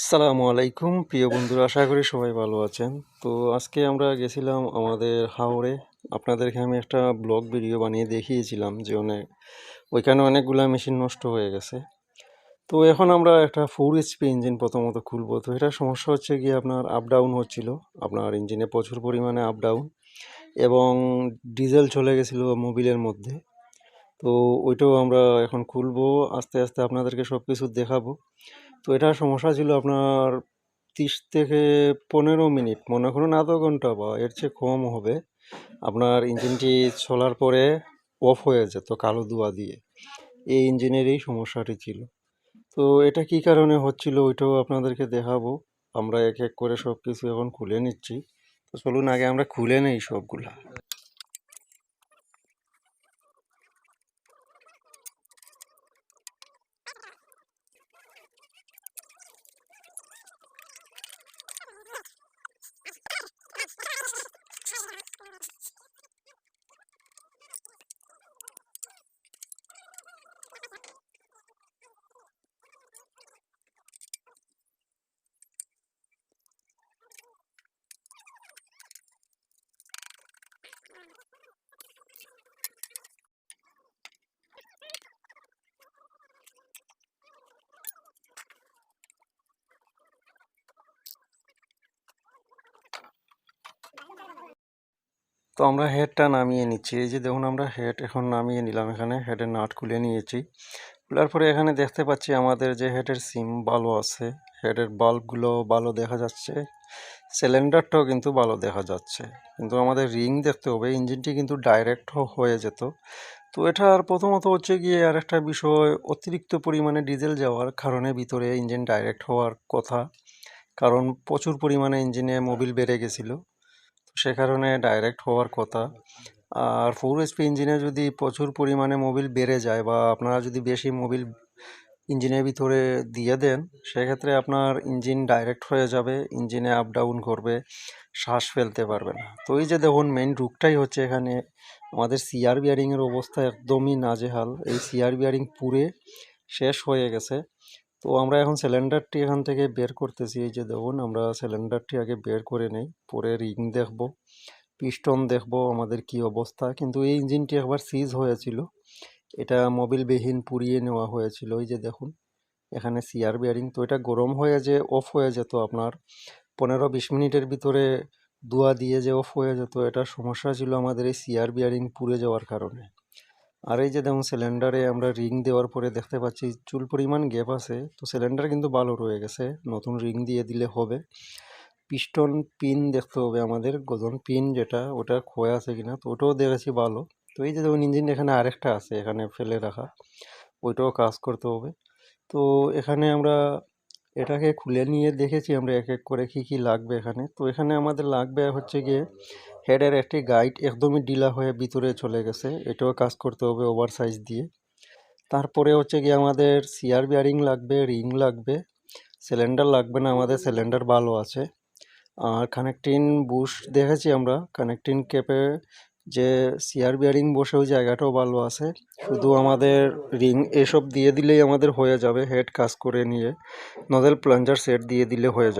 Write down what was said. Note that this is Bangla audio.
আসসালামু আলাইকুম। প্রিয় বন্ধুরা, আশা করি সবাই ভালো আছেন। তো আজকে আমরা গেছিলাম আমাদের হাওড়ে। আপনাদেরকে আমি একটা ব্লগ ভিডিও বানিয়ে দেখিয়েছিলাম যে অনেক ওইখানে অনেকগুলো মেশিন নষ্ট হয়ে গেছে। তো এখন আমরা একটা ফোর এইচপি ইঞ্জিন প্রথমত খুলবো। তো এটা সমস্যা হচ্ছে গিয়ে আপনার আপ ডাউন হচ্ছিল। আপনার ইঞ্জিনে প্রচুর পরিমাণে আপ ডাউন এবং ডিজেল চলে গেছিল মোবিলের মধ্যে। তো ওইটাও আমরা এখন খুলবো, আস্তে আস্তে আপনাদেরকে সব কিছু দেখাবো। তো এটা সমস্যা ছিল আপনার তিরিশ থেকে পনেরো মিনিট, মনে করুন আধা ঘণ্টা বা এর চেয়ে কম হবে। আপনার ইঞ্জিনটি চলার পরে অফ হয়ে যেত কালো ধোঁয়া দিয়ে। এই ইঞ্জিনের এই সমস্যাটি ছিল। তো এটা কী কারণে হচ্ছিল ওইটাও আপনাদেরকে দেখাবো। আমরা এক এক করে সব কিছু এখন খুলে নিচ্ছি। তো চলুন আগে আমরা খুলে নেই সবগুলা। তো আমরা হেডটা নামিয়ে নিচ্ছি। এই যে দেখুন আমরা হেড এখন নামিয়ে নিলাম এখানে, হেডের নাট খুলে নিয়েছি। খোলার পরে এখানে দেখতে পাচ্ছি আমাদের যে হেডের সিম ভালো আছে, হেডের বাল্বগুলো ভালো দেখা যাচ্ছে, সিলিন্ডারটাও কিন্তু ভালো দেখা যাচ্ছে। কিন্তু আমাদের রিং দেখতে হবে, ইঞ্জিনটি কিন্তু ডাইরেক্ট হয়ে যেত। তো এটার প্রথমত হচ্ছে গিয়ে আর একটা বিষয়, অতিরিক্ত পরিমাণে ডিজেল যাওয়ার কারণে ভিতরে ইঞ্জিন ডাইরেক্ট হওয়ার কথা। কারণ প্রচুর পরিমাণে ইঞ্জিনে মোবিল বেড়ে গেছিল। সে কারণে ডাইরেক্ট হওয়ার কথা। আর ফোর এইচপি ইঞ্জিনে যদি প্রচুর পরিমাণে মোবিল বেড়ে যায় বা আপনারা যদি বেশি মোবিল ইঞ্জিনের ভিতরে দিয়ে দেন, সেক্ষেত্রে আপনার ইঞ্জিন ডাইরেক্ট হয়ে যাবে ইঞ্জিনে আপ ডাউন করবে, শ্বাস ফেলতে পারবে না। তো এই যে দেখুন মেইন রুটটাই হচ্ছে এখানে, আমাদের সিআর বিয়ারিংয়ের অবস্থা একদমই নাজেহাল। এই সিআর বিয়ারিং পুরে শেষ হয়ে গেছে। তো আমরা এখন সিলিন্ডারটি এখান থেকে বের করতেছি, এই যে দেখুন, আমরা সিলিন্ডারটি আগে বের করে নেই। পরে রিং দেখব পিস্টন দেখব, আমাদের কি অবস্থা। কিন্তু এই ইঞ্জিনটি একবার সিজ হয়েছিল। এটা মোবিলবিহীন পুড়িয়ে নেওয়া হয়েছিল, এই যে দেখুন, এখানে সিআর বিয়ারিং তো এটা গরম হয়ে যে অফ হয়ে যেত আপনার পনেরো বিশ মিনিটের ভিতরে ধোয়া দিয়ে যে অফ হয়ে যেত, এটা সমস্যা ছিল আমাদের এই সিআর বিয়ারিং পুড়ে যাওয়ার কারণে। আর এই যে দেখুন সিলিন্ডারে আমরা রিং দেওয়ার পরে দেখতে পাচ্ছি চুল পরিমাণ গ্যাপ আছে। তো সিলিন্ডার কিন্তু ভালো রয়ে গেছে। নতুন রিং দিয়ে দিলে হবে। পিস্টন পিন দেখতে হবে আমাদের, গজন পিন যেটা, ওটা খোয়া আছে কিনা, তো ওটাও দেখেছি ভালো। তো এই যে দেখুন ইঞ্জিন এখানে আরেকটা আছে, এখানে ফেলে রাখা। ওইটাও কাজ করতে হবে। তো এখানে আমরা এটাকে খুলে নিয়ে দেখেছি, আমরা এক এক করে কী কী লাগবে এখানে। তো এখানে আমাদের লাগবে হচ্ছে গিয়ে হেডের একটি গাইড একদমই ডিলা হয়ে ভিতরে চলে গেছে। এটাও কাজ করতে হবে ওভার সাইজ দিয়ে। তারপরে হচ্ছে গিয়ে আমাদের সিআর বিয়ারিং লাগবে রিং লাগবে সিলিন্ডার লাগবে না, আমাদের সিলিন্ডার ভালো আছে। আর কানেক্টিং বুশ দেখেছি আমরা কানেক্টিং ক্যাপে যে সিআর বিয়ারিং বসে ওই জায়গাটাও ভালো আছে। শুধু আমাদের রিং এসব দিয়ে দিলেই আমাদের হয়ে যাবে হেড কাজ করে নিয়ে। নজেল প্লাঞ্জার সেট দিয়ে দিলে হয়ে যাবে।